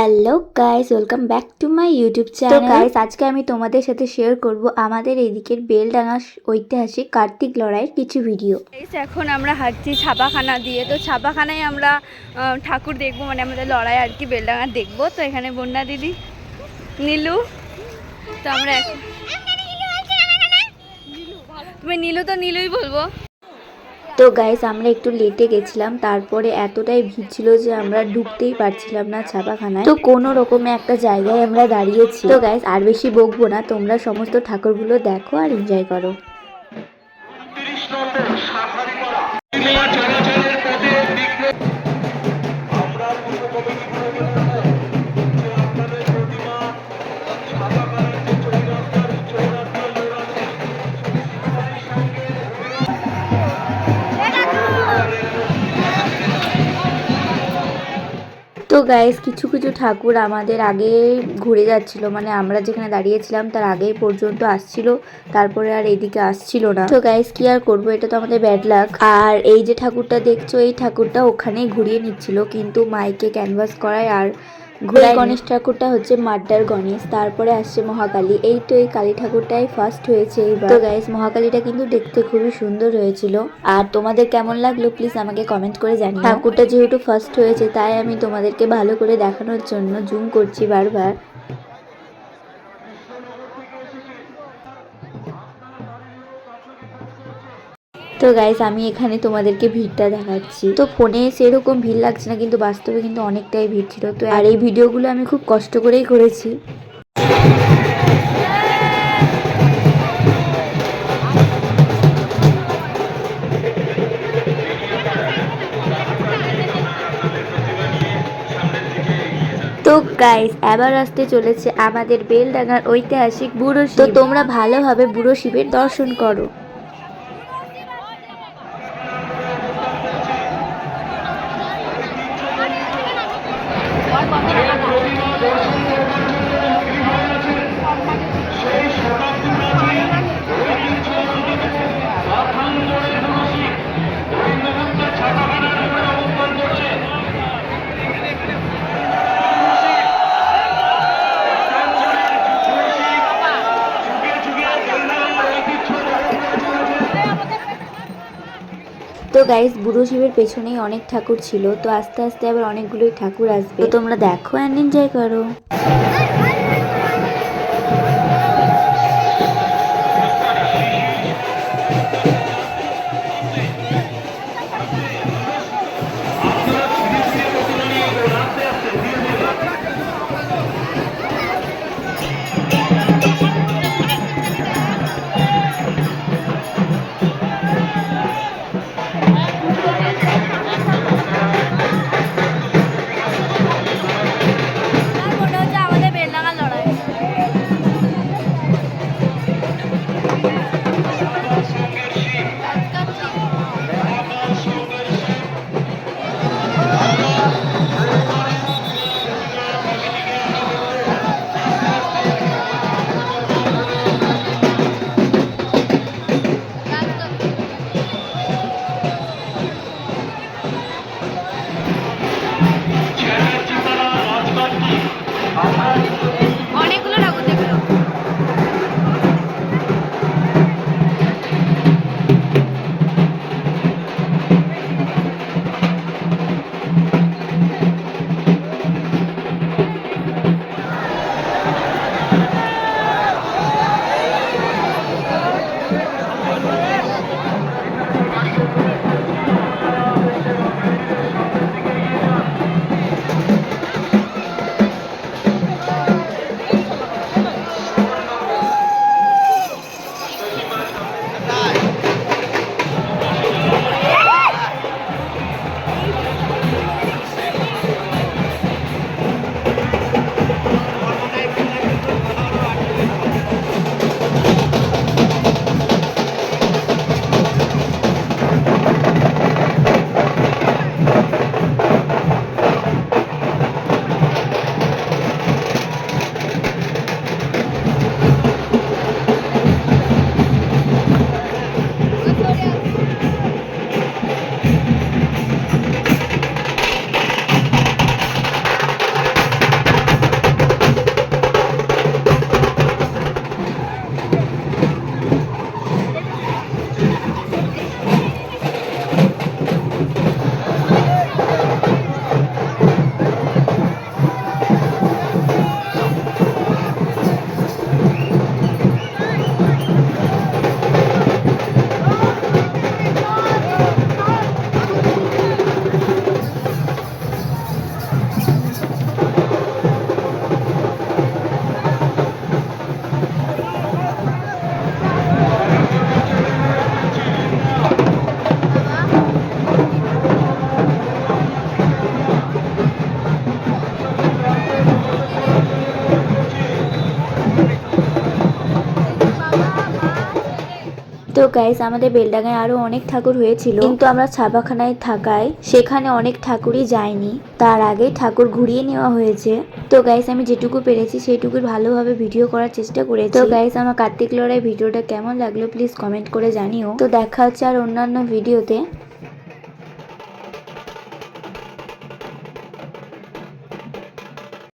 Hello guys welcome back to my YouTube channel guys আজকে আমি তোমাদের সাথে শেয়ার করব আমাদের এইদিকের বেলডাঙা ঐতিহাসিক কার্তিক লড়াইয়ের কিছু ভিডিও গাইস, এখন আমরা হাঁটছি ছাপাখানা দিয়ে। তো ছাপাখানায় আমরা ঠাকুর দেখব মানে আমাদের লড়াই আর কি বেলডাঙা দেখব। তো এখানে বন্যা দিদি নীলু। তো আমরা এখন তুমি নীলু তো নীলুই বলব। তো গাইস আমরা একটু লেটে গেছিলাম, তারপরে এতটাই ভিড় ছিল যে আমরা ঢুকতেই পারছিলাম না ছাপাখানায়। তো কোনো রকমে একটা জায়গায় আমরা দাঁড়িয়েছি। তো গাইস আর বেশি বকবো না, তোমরা সমস্ত ঠাকুরগুলো দেখো আর এনজয় করো। তো গাইস কিছু কিছু ঠাকুর আমাদের আগে ঘুরে যাচ্ছিল মানে আমরা যেখানে দাঁড়িয়েছিলাম তার আগেই পর্যন্ত আসছিল, তারপরে আর এদিকে আসছিল না। তো গাইস কি আর করব, এটা তো আমাদের ব্যাড লাক আর এই যে ঠাকুরটা দেখছ, এই ঠাকুরটা ওখানেই ঘুরিয়ে নিচ্ছিল, কিন্তু মাইকে ক্যানভাস করায় আর ঘুরাই গণেশ ঠাকুরটা হচ্ছে মাড্ডার গণেশ তারপরে আসছে মহাকালী। এই তো এই কালী ঠাকুরটাই ফার্স্ট হয়েছে এইবার তো গাইস মহাকালীটা কিন্তু দেখতে খুবই সুন্দর হয়েছিল। আর তোমাদের কেমন লাগল প্লিজ আমাকে কমেন্ট করে জানিও। ঠাকুরটা যেহেতু ফার্স্ট হয়েছে তাই আমি তোমাদেরকে ভালো করে দেখানোর জন্য জুম করছি বারবার। তো গাইস আমি এখানে তোমাদেরকে ভিড়টা দেখাচ্ছি। তো ফোনে সেরকম ভিড় লাগছে না, কিন্তু বাস্তবে কিন্তু অনেকটাই ভিড় ছিল। তো আর এই ভিডিওগুলো আমি খুব কষ্ট করেই করেছি। তো গাইস এবার আসতে চলেছে আমাদের বেলডাঙ্গার ঐতিহাসিক বুড়ো তো তোমরা ভালোভাবে বুড়ো শিবের দর্শন করো। Thank you. তো গাইস বুড়ো শিবের পেছনেই অনেক ঠাকুর ছিল, তো আস্তে আস্তে আবার অনেকগুলোই ঠাকুর আসবে। তো তোমরা দেখো অ্যান্ড এনজয় করো। Yes. তো গাইস আমাদের বেলডাঙায় আরও অনেক ঠাকুর হয়েছিল। কিন্তু আমরা ছাপাখানায় থাকায় সেখানে অনেক ঠাকুরই যায়নি। তার আগে ঠাকুর ঘুরিয়ে নেওয়া হয়েছে। তো গাইস আমি যেটুকু পেরেছি সেটুকু ভালোভাবে ভিডিও করার চেষ্টা করেছি। তো গাইস আমার কার্তিক লড়াই ভিডিওটা কেমন লাগল প্লিজ কমেন্ট করে জানিও। তো দেখা হচ্ছে আর অন্যান্য ভিডিওতে